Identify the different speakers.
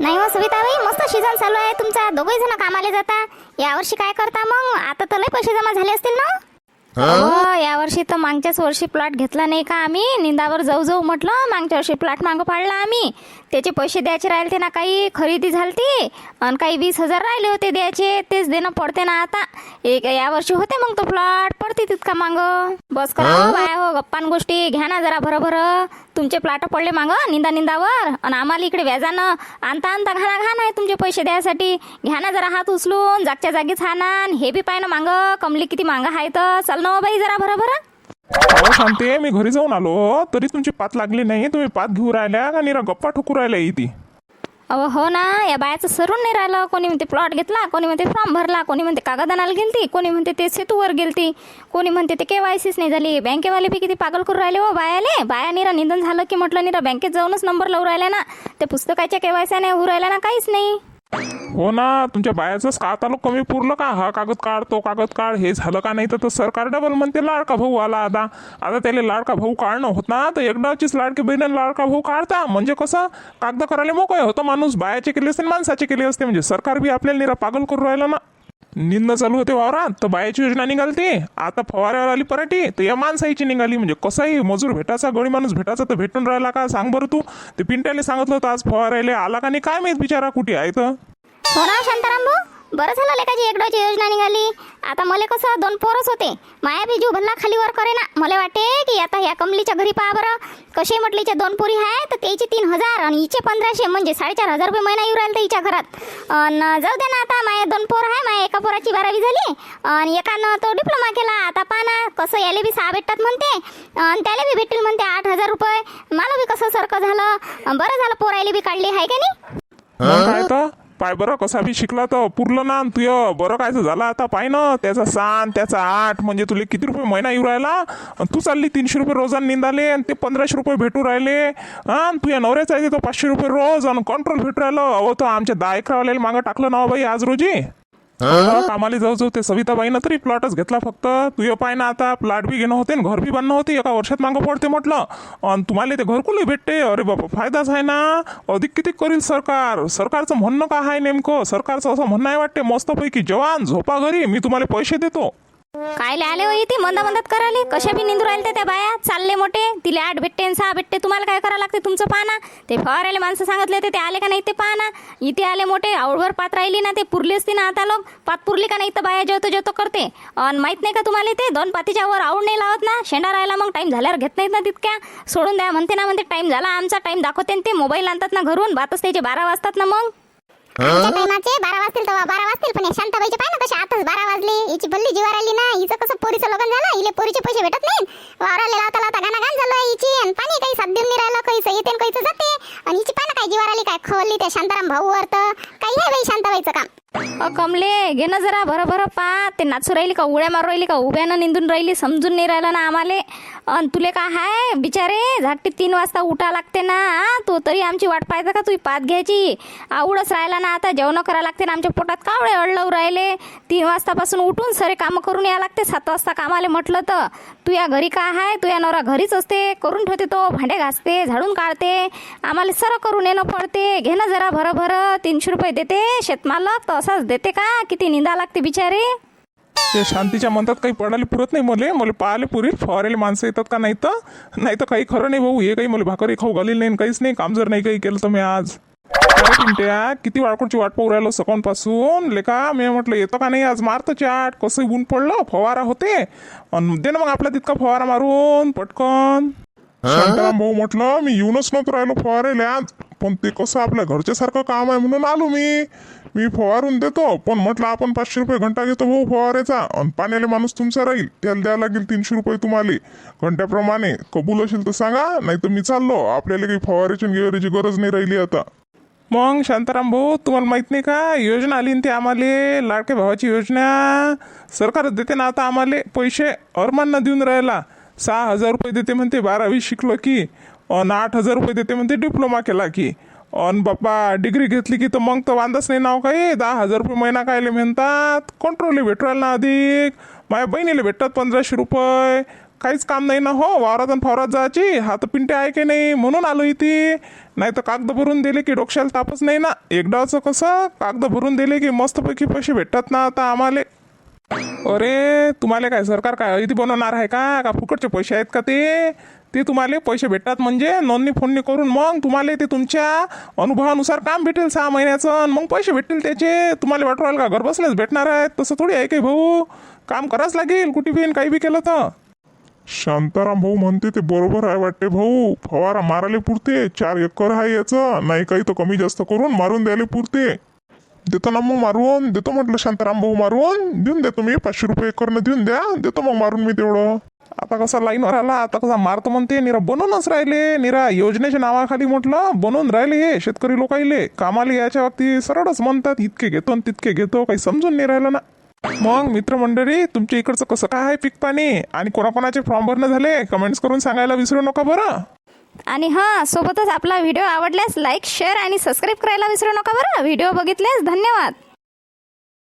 Speaker 1: नाही हो सविताबाई मस्त सीझन चालू आहे. तुमचा दोघे जण कामाला जाता. यावर्षी काय करता मग? आता तर लय पैसे जमा झाले असतील ना? हो? यावर्षी तर मागच्याच वर्षी प्लॉट घेतला नाही का आम्ही? निंदावर जाऊ जाऊ म्हटलं मागच्या वर्षी प्लॉट मागं पाडला आम्ही. त्याचे पैसे द्यायचे राहिले ते ना काही खरेदी झालती. आणि काही वीस हजार राहिले होते द्यायचे. तेच देणं पडते ना आता. एक यावर्षी होते मग तो प्लॉट पडते तितका मांग. बस करा हो? बाया हो गप्पान गोष्टी. घ्या ना जरा भरं तुमचे प्लॉट पडले माग निंदा निंदावर. आणि आम्हाला इकडे व्याजानं आणता आणता घाणा घाण आहे तुमचे पैसे द्यायसाठी. घ्या ना जरा हात उचलून जागच्या जागीच हा हे बी पाय ना मांग कमली किती मांग आहे तर. चल ना बाई जरा भरं बरं
Speaker 2: अहो मी घरी जाऊन आलो तरी तुमची पात लागली नाही. तुम्ही पात घेऊ राहिल्या आणि गप्पा ठोकू राहिल्या इथे.
Speaker 1: अहो हो ना या बायाचं सरून नाही राहिलं. कोणी म्हणते प्लॉट घेतला कोणी म्हणते फॉर्म भरला कोणी म्हणते कागद आणायला गेलती कोणी म्हणते ते सेतूवर गेलती कोणी म्हणते ते केवायसीच नाही झाली. बँकेवाले बी किती पागल करून राहिले हो बायाले. बाया निरा निधन झालं की म्हटलं निरा बँकेत जाऊनच नंबर लावून राहिला ना. ते पुस्तकाच्या केवायसी नाही होऊ राहिल्या ना काहीच नाही.
Speaker 2: हो ना तुमच्या बायाचंच का आता लोक कमी पुरलं का? हा कागद काढ तो कागद काढ हे झालं का नाही तर सरकार डबल म्हणते लाडका भाऊ आला आता. आता त्याला लाडका भाऊ काढणं होत ना तर एकदाचीच लाडकी बहिण लाडका भाऊ काढता. म्हणजे कसं? कागद करायला मोकळे होतं माणूस बायाचे केले असते आणि माणसाचे केले असते. म्हणजे सरकार बी आपल्याला निरा पागल करून राहिलं ना. निंद चालू होते वावरात तर बायाची योजना निघालती. आता फवाऱ्यावर आली पराठी तर या माणसाची निघाली. म्हणजे कसंही मजूर भेटायचा गडी माणूस भेटायचा तर भेटून राहिला का? सांग बरं तू. ते पिंट्याला सांगितलं होतं आज फवारायला आला का नाही? काय माहीत बिचारा कुठे आहे तर
Speaker 1: हो ना शांताराम भाऊ बरं झालं लेकाची एकडाची योजना निघाली. आता मला कसं दोन पोरच होते. माया बी जीव भल्ला खालीवर करे ना मला वाटे की आता ह्या कमलीच्या घरी पहा बरं. कसे म्हटले हिच्या दोन पोरी आहे तर त्याचे तीन हजार आणि हिचे पंधराशे म्हणजे साडेचार हजार रुपये महिना येऊ राहिला तर हिच्या घरात. अन जाऊ दे ना आता माया दोन पोर आहे माया एका पोराची बारावी झाली. आणि एकानं तो डिप्लोमा केला. आता पहा ना कसं याले बी सहा भेटतात म्हणते. आणि त्याला बी भेटतील म्हणते आठ हजार रुपये. मला बी कसं सारखं झालं. बरं झालं पोरायले बी काढली आहे का नाही?
Speaker 2: मग काय तर पाय बरं कसा बी शिकला तर पुरलं ना तुय बरं कायचं झालं आता? पाय ना. त्याचा सात त्याचा आठ म्हणजे तुला किती रुपये महिना येऊ राहिला? तू चालली तीनशे रुपये रोजान निंदाले आणि ते पंधराशे रुपये भेटू राहिले. हां? तुझ्या नवऱ्याचा आहे तो पाचशे रुपये रोज आणि कंट्रोल भेटू राहिलं. अहो तो आमच्या दहा एकरावाल्याला मागं टाकलं ना हो बाई आज रोजी? आता कामाला जाऊ जाऊ ते सविताबाईनं तरी प्लॉटच घेतला फक्त. तू पाय ना आता प्लॉट बी घेणं होते आणि घर बी बांधणं होते एका वर्षात मागं पडते म्हटलं. आणि तुम्हाला ते घरकुलही भेटते. अरे बाबा फायदाच आहे ना. अधिक किती करील सरकार? सरकारचं म्हणणं का आहे नेमकं? सरकारचं असं म्हणणं आहे वाटते मस्तपैकी जवान झोपा घरी मी तुम्हाला पैसे देतो.
Speaker 1: कायले आले हो इथे? मंदा मंदात कराले कशा बी निंदू राहिले त्या बाया? चालले मोठे. तिले आठ भेटते आणि सहा भेटते. तुम्हाला काय करावं लागते तुमचं पाना ते फवारायला माणसं सांगितले ते आले का नाही ते पाना इथे आले मोठे आवडवर पात राहिली ना ते पुरली असती ना आता लोक. पात पुरली का नाही तर बाया जेवतो जेवतो करते. आणि माहीत नाही का तुम्हाला ते दोन पातीच्या वर आवड नाही लावत ना? शेंडा राहिला मग टाइम झाल्यावर घेत नाहीत ना तितक्या. सोडून द्या म्हणते ना म्हणते टाइम झाला आमचा टाइम दाखवते ते मोबाईल आणतात ना घरून. बातच त्याचे बारा वाजतात ना मग.
Speaker 3: बारा वाजतील बारा वाजतील पण या शांताबाईचे पाय ना वाजले हिची भल्ली जीवार आली ना. हिचं कसं पोरीचं लग्न झालं? हिले पोरीचे पैसे भेटत नाहीत. वावराले लावता लावता गाणं गाण झालं हिची. आणि पाणी काही साथ देऊन राहिलं काहीच येते आणि काहीच जाते. आणि हिची पाय काय जीवार आली काय खवली त्या शांताराम भाऊ वर तर? काही आहे बाई शांताबाईचं काम.
Speaker 1: अ कमले घे ना जरा बरं बरं पा. ते नाचू राहिली का उड्या मारू राहिली का उभ्यानं निंदून राहिली समजून नाही राहिलं ना आम्हाला. अन तुले काय हाय बिचारे झाटी तीन वाजता उठा लागते ना आ? तू तरी आमची वाट पाहता का तुझी पात घ्यायची? आवडच राहिला ना आता जेवणं करावं लागते ना आमच्या पोटात कावळे अडलव राहिले. तीन वाजतापासून उठून सरे कामं करून यावं लागते सात वाजता कामाले म्हटलं तर. तू या घरी का आहे तू या नवरा घरीच असते करून ठेवते तो भांडे घासते झाडून काढते. आम्हाला सरं करून येणं पडते. घे ना जरा भरं भरं तीनशे रुपये देते शेतमालक तर असाच देते का? किती निंदा लागते बिचारे.
Speaker 2: ते शांतीच्या म्हणतात काही पडायला पुरत नाही मले. मला पाहायला पुरी फवारेले माणसं येतात का नाही तर? नाही तर काही खरं नाही भाऊ. हे काही मला भाकरी खाऊ घालेली नाही आणि काहीच नाही. काम जर नाही काही केलं तर मी आज. अरे पिंट्या किती वाडकोडची वाट पाहू राहिलो सकाळपासून. लेका मी म्हटलं. येतो का नाही आज? मारतो चाट कसं ऊन पडलं? फवारा होते. अन दे ना मग आपला तितका फवारा मारून. पटकन. शांताराम भाऊ म्हटलं मी येऊनच नव्हतं राहिलो फवारेले आज. पण ते कसं आपल्या घरच्यासारखं काम आहे म्हणून आलो मी. मी फवारून देतो पण म्हटलं आपण पाचशे रुपये घंटा घेतो भाऊ फवारायचा. आणि पाण्याला माणूस तुमचा राहील त्याला द्यावं लागेल तीनशे रुपये तुम्हाला. घंट्याप्रमाणे कबूल असेल तर सांगा नाही तर मी चाललो. आपल्याला काही फवाऱ्याची गिवारीची गरज नाही राहिली आता. मग शांताराम भाऊ तुम्हाला माहीत नाही का? योजना आली ना ते आम्हाला लाडक्या भावाची योजना. सरकारच देते ना आता आम्हाला पैसे अरमांना देऊन राहिला. सहा हजार रुपये देते म्हणते बारावी शिकलो की. अन आठ हजार रुपये देते म्हणते डिप्लोमा केला की. अन बाप्पा डिग्री घेतली की तर मग तर वांदाच नाही नाव काही दहा हजार रुपये महिना कायले म्हणतात? कंट्रोलही भेटू ना अधिक. माझ्या बहिणीला भेटतात पंधराशे रुपये. काहीच काम नाही ना हो वावरात आणि फवारात जायची. हात पिंटे आहे की नाही? म्हणून आलो इथे. नाही तर कागद भरून दिले की डोक्याला तापच नाही ना. एकदाचं कसं? कागद भरून दिले की मस्तपैकी पैसे भेटतात ना आता आम्हाला. अरे तुम्हाला काय सरकार काय इथे बनवणार आहे का? का फुकटचे पैसे आहेत का ते? ते तुम्हाला पैसे भेटतात म्हणजे नोंदणी फोडणी करून मग तुम्हाला ते तुमच्या अनुभवानुसार काम भेटेल सहा महिन्याचं आणि मग पैसे भेटतील त्याचे. तुम्हाला वाटू का घर भेटणार आहेत? तसं थोडी आहे काही भाऊ? काम करावंच लागेल कुठे बी काही बी केलं तर.
Speaker 4: शांताराम भाऊ म्हणते ते बरोबर आहे वाटते भाऊ. फवारा मारायला पुरते चार एकर आहे याचं. नाही काही तर कमी जास्त करून मारून द्यायला पुरते. देतो ना मग मारून देतो म्हटलं शांताराम भाऊ मारून देऊन देतो मी पाचशे रुपये एकरनं देऊन द्या देतो मग मारून मी तेवढं.
Speaker 2: आता कसा लाईनवर आला आता कसा मारतो म्हणते निरा बनवूनच राहिले. निरा योजनेच्या नावाखाली म्हटलं बनवून राहिले हे शेतकरी लोकाईले कामाला याच्या बाबतीत सरळच म्हणतात इतके घेतो आणि तितके घेतो काही समजून नाही राहिलं ना. मग मित्रमंडळी तुमच्या इकडचं कसं काय आहे पीक पाणी आणि कोणाकोणाचे फॉर्म भरणं झाले? कमेंट्स करून सांगायला विसरू नका बरं.
Speaker 1: आणि हां सोबतच आपला व्हिडिओ आवडल्यास लाईक शेअर आणि सबस्क्राईब करायला विसरू नका बरं. व्हिडिओ बघितल्यास धन्यवाद.